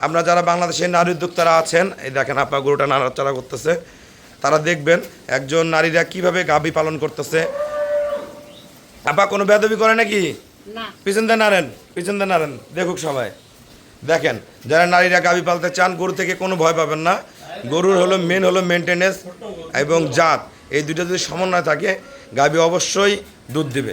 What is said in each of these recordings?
আপনারা যারা বাংলাদেশের নারী উদ্যোক্তারা আছেন এই দেখেন আপা গরুটা নাড়াচাড়া করতেছে তারা দেখবেন একজন নারীরা কীভাবে গাভী পালন করতেছে। আপা কোনো বেদবি করে নাকি? না। পিছন দিয়ে নাড়েন পিছন দিয়ে নাড়েন দেখুক সবাই। দেখেন যারা নারীরা গাভী পালতে চান গরু থেকে কোনো ভয় পাবেন না। গরুর হলো মেন হলো মেনটেনেন্স এবং জাত। এই দুটো যদি সমন্বয় থাকে গাভী অবশ্যই দুধ দিবে।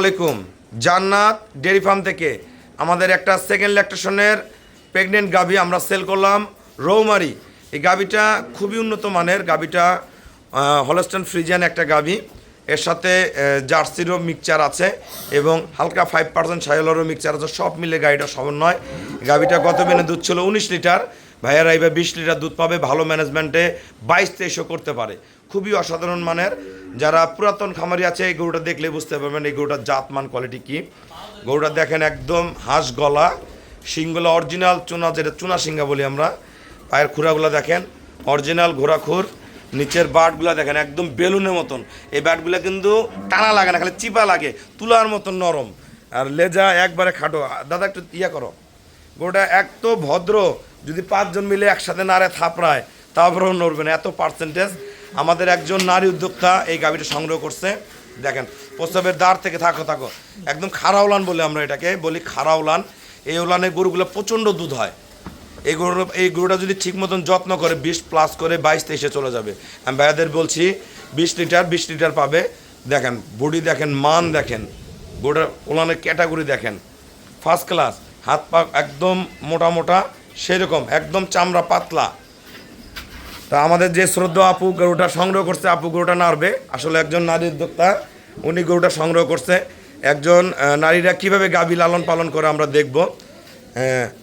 আলাইকুম। জান্নাত ডেয়ারি ফার্ম থেকে আমাদের একটা সেকেন্ড ল্যাকটেশনের প্রেগনেন্ট গাভি আমরা সেল করলাম রৌমারি। এই গাভিটা খুবই উন্নত মানের, গাভিটা হলস্টন ফ্রিজিয়ান একটা গাভি। এর সাথে জার্সিরও মিক্সচার আছে এবং হালকা ফাইভ পার্সেন্ট সাইলেরও মিক্সচার আছে, সব মিলে গাড়িটা সমন্বয়। গাভিটা গত দিনে দুধ ছিল উনিশ লিটার। ভাইয়ারা এবার বিশ লিটার দুধ পাবে, ভালো ম্যানেজমেন্টে বাইশ তেইশও করতে পারে। খুবই অসাধারণ মানের। যারা পুরাতন খামারি আছে, এই গরুটা দেখলে বুঝতে পারবেন এই গরুটার জাত মান কোয়ালিটি কি। গরুটা দেখেন একদম হাঁস গলা শিংগুলো অরিজিনাল চুনা যেটা চুনা শিঙ্গা বলি আমরা। পায়ের খুঁড়াগুলো দেখেন অরিজিনাল ঘোড়াখুর। নিচের বাটগুলো দেখেন একদম বেলুনের মতন। এই ব্যাটগুলো কিন্তু টানা লাগে না, খালি চিপা লাগে, তুলার মতন নরম। আর লেজা একবারে খাটো। দাদা একটু ইয়া করো। গরুটা এক তো ভদ্র যদি পাঁচজন মিলে একসাথে নাড়ে থাপড়ায় তারপরেও নড়বে না। এত পার্সেন্টেজ আমাদের একজন নারী উদ্যোক্তা এই গাভিটা সংগ্রহ করছে। দেখেন প্রস্তাবের দ্বার থেকে থাকো থাকো। একদম খারা উলান বলে আমরা এটাকে, বলি খারা উলান। এই উলানে গরুগুলো প্রচণ্ড দুধ হয়। এই গরু, এই গরুটা যদি ঠিক মতন যত্ন করে বিশ প্লাস করে বাইশ তেইশে চলে যাবে। আমি ভাইয়াদের বলছি, বিশ লিটার বিশ লিটার পাবে। দেখেন বডি দেখেন, মান দেখেন। গরুটার ওলানের ক্যাটাগরি দেখেন। ফার্স্ট ক্লাস হাত পা একদম মোটা মোটা। সেরকম একদম চামড়া পাতলা। তা আমাদের যে শ্রদ্ধা আপু গরুটা সংগ্রহ করছে, আপু গরুটা নাড়বে। আসলে একজন নারী উদ্যোক্তা, উনি গরুটা সংগ্রহ করছে। একজন নারীরা কীভাবে গাভী লালন পালন করে আমরা দেখব।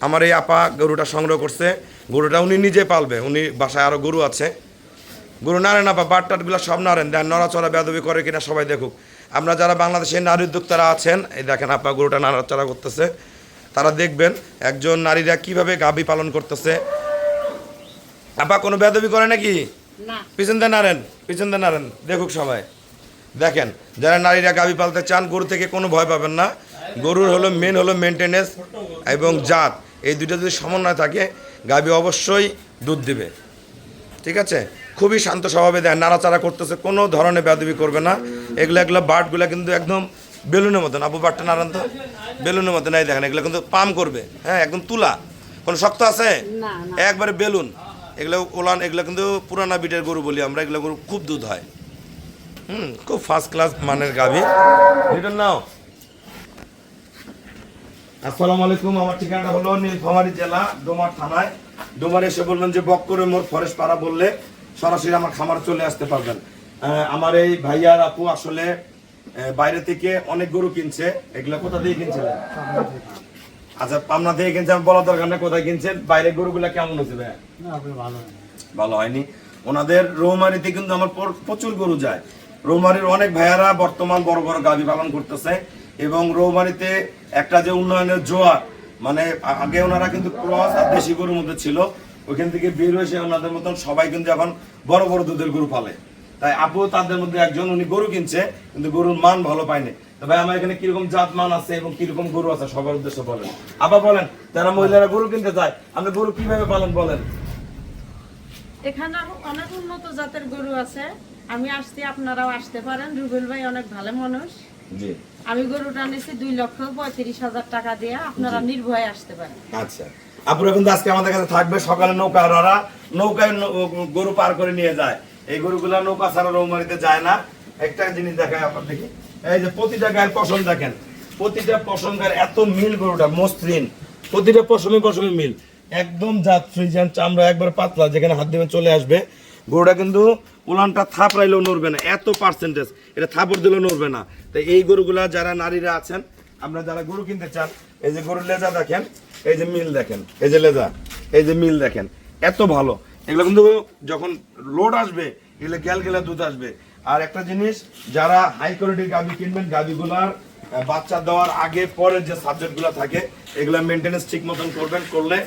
আমার এই আপা গরুটা সংগ্রহ করছে। গরুটা উনি নিজে পালবে, উনি বাসায় আরও গরু আছে। গরু নাড়েন আপা বাট টাটগুলো সব নাড়েন, দেন নড়াচড়া বেদবি করে কিনা সবাই দেখুক। আমরা যারা বাংলাদেশের নারী উদ্যোক্তারা আছেন, এই দেখেন আপা গরুটা নাড়াচড়া করতেছে। তারা দেখবেন একজন নারীরা কীভাবে গাভী পালন করতেছে। আপা কোনো বেদবি করে নাকি? পিছন দিয়ে নাড়েন পিছন দিয়ে নাড়েন দেখুক সবাই। দেখেন যারা নারীরা গাভী পালতে চান গরু থেকে কোনো ভয় পাবেন না। গরুর হলো মেন হলো মেনটেনেন্স এবং জাত। এই দুটো যদি সমন্বয় থাকে গাভী অবশ্যই দুধ দিবে। ঠিক আছে? খুবই শান্ত স্বভাবে দেয় নাড়াচাড়া করতেছে কোনো ধরনের বেদবি করবে না। এগুলো এগুলো বার্ডগুলো কিন্তু একদম বেলুনের মতন আপু বাটটা নাড়ান তো? বেলুনের মতন এই দেখেন এগুলো কিন্তু পাম করবে হ্যাঁ একদম তুলা। কোনো শক্ত আছে? না না। একবারে বেলুন। এগুলো ওলান এগুলো কিন্তু পুরানা বিটের গরু বলি আমরা এগুলো গরু খুব দুধ হয়। হুম খুব ফার্স্ট ক্লাস মানের গাভি। লিটন নাও। আসসালামু আলাইকুম আমার ঠিকানা হলো নীলফামারী জেলা ডোমার থানায়। ডোমার এসে বলবেন যে বক্করে মোর ফরেস্ট পাড়া বললে সরাসরি আমার খামার চলে আসতে পারবেন। আমার এই ভাইয়ার আপু আসলে বাইরে থেকে অনেক গরু কিনছে। এগুলো কোথা থেকে কিনছিলেন? আচ্ছা পাবনা থেকে কিনছেন বলা দরকার না কোথায় কিনছেন। বাইরের গরুগুলা কেমন ভাইয়া? ভালো হয়নি। ওনাদের রৌমারিতে কিন্তু আমার প্রচুর গরু যায়। রৌমারির অনেক ভাইয়ারা বর্তমান বড় বড় গাভী পালন করতেছে এবং রৌমারিতে একটা যে উন্নয়নের জোয়ার মানে আগে ওনারা কিন্তু ক্রস আর দেশি গরুর মধ্যে ছিল ওইখান থেকে বের হয়েছে ওনাদের মতন সবাই কিন্তু এখন বড় বড় দুধের গরু পালে। তাই আপু তাদের মধ্যে একজন উনি গরু কিনছে কিন্তু গরুর মান ভালো পায়নি। তবে আমার এখানে কীরকম জাত মান আছে এবং কীরকম গরু আছে সবার উদ্দেশ্যে বলেন। আবার বলেন যারা মহিলারা গরু কিনতে চায় আপনি গরু কীভাবে পালন বলেন? এখানে অনেক উন্নত জাতের গরু আছে। আমি আসছি আপনারাও আসতে পারেন। রুবেল ভাই অনেক ভালো মানুষ। জি। আমি গরুটা নিয়েছি দুই লক্ষ পঁয়ত্রিশ হাজার টাকা দিয়ে। আপনারা নির্ভয়ে আসতে পারেন। আচ্ছা। আপুরা কিন্তু আজকে আমাদের কাছে থাকবে সকালে নৌকা ওরা নৌকায় গরু পার করে নিয়ে যায়। এই গরুগুলা নৌকা ছাড়া রৌমারিতে যায় না। একটা জিনিস দেখায় আপনার দেখি। এই যে প্রতিটা গায়ের পশম দেখেন। প্রতিটা পশম গায়ের এত মিল গরুটা, মসৃণ। প্রতিটা পশমে পশমে মিল। একদম জাত ফ্রিজিয়ান, চামড়া একবার পাতলা, যেখানে হাত দিবে চলে আসবে। গরুটা কিন্তু উলানটা থাপড়াইলেও নড়বে না, এত পার্সেন্টেজ এটা থাপড় দিলেও নড়বে না। তো এই গরুগুলা যারা নারীরা আছেন, আপনারা যারা গরু কিনতে চান, এই যে গরুর লেজা দেখেন, এই যে মিল দেখেন, এই যে লেজা, এই যে মিল দেখেন, এত ভালো। এগুলো কিন্তু যখন লোড আসবে, এগুলো গ্যাল গেলে দুধ আসবে। আর একটা জিনিস, যারা হাই কোয়ালিটির গাভি কিনবেন গাভিগুলার বাচ্চা দেওয়ার আগে পরে যে সাবজেক্টগুলো থাকে, এগুলো মেনটেনেন্স ঠিক মতন করবেন, করলে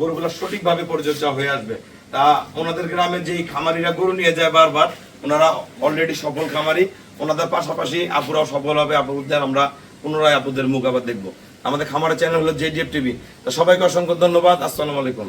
গরুগুলো সঠিকভাবে পরিচর্যা হয়ে আসবে। তা ওনাদের গ্রামে যেই খামারিরা গরু নিয়ে যায় বারবার, ওনারা অলরেডি সফল খামারি, ওনাদের পাশাপাশি আপুরাও সফল হবে, আপুদের আমরা পুনরায় আপুদের মুখ আবার দেখব। আমাদের খামারের চ্যানেল হলো জেডিএফ টিভি তো সবাইকে অসংখ্য ধন্যবাদ, আসসালামু আলাইকুম।